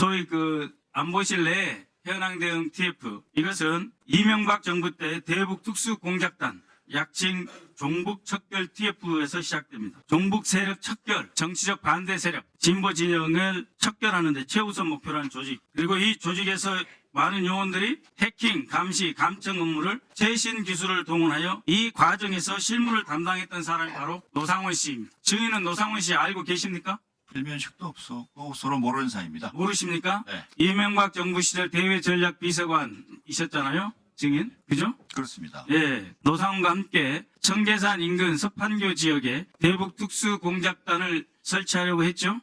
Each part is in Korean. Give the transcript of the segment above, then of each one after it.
소위 그 안보실 내 현황 대응 TF 이것은 이명박 정부 때 대북 특수 공작단 약칭 종북 척결 TF에서 시작됩니다. 종북 세력 척결, 정치적 반대 세력, 진보 진영을 척결하는데 최우선 목표라는 조직. 그리고 이 조직에서 많은 요원들이 해킹, 감시, 감청 업무를 최신 기술을 동원하여 이 과정에서 실무를 담당했던 사람이 바로 노상원 씨입니다. 증인은 노상원 씨 알고 계십니까? 일면식도 없었고 서로 모르는 사이입니다. 모르십니까? 네, 이명박 정부 시절 대외 전략 비서관이셨잖아요. 증인. 그죠? 그렇습니다. 예. 노상원과 함께 청계산 인근 서판교 지역에 대북 특수 공작단을 설치하려고 했죠.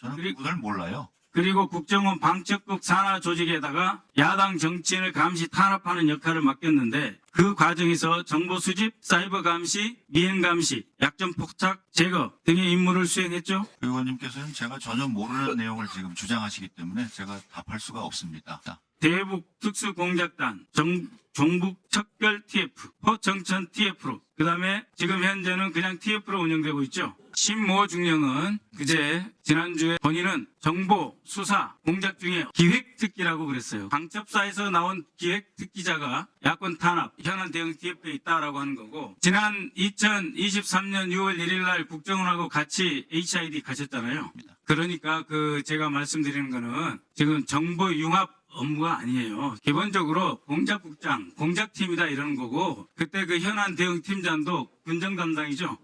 저는 그리- 그분을 몰라요. 그리고 국정원 방첩국 산하 조직에다가 야당 정치인을 감시 탄압하는 역할을 맡겼는데 그 과정에서 정보 수집, 사이버 감시, 미행 감시, 약점 포착 제거 등의 임무를 수행했죠. 의원님께서는 제가 전혀 모르는 내용을 지금 주장하시기 때문에 제가 답할 수가 없습니다. 대북 특수공작단, 정, 종북 척결 TF, 허정천 TF로, 그 다음에 지금 현재는 그냥 TF로 운영되고 있죠. 신모 중령은 그제 지난주에 본인은 정보, 수사, 공작 중에 기획특기라고 그랬어요. 방첩사에서 나온 기획특기자가 야권 탄압, 현안 대응 TF에 있다라고 하는 거고, 지난 2023년 6월 1일 날 국정원하고 같이 HID 가셨잖아요. 그러니까 그 제가 말씀드리는 거는 지금 정보 융합 업무가 아니에요. 기본적으로 공작국장, 공작팀이다 이러는 거고 그때 그 현안 대응 팀장도 군정 담당이죠.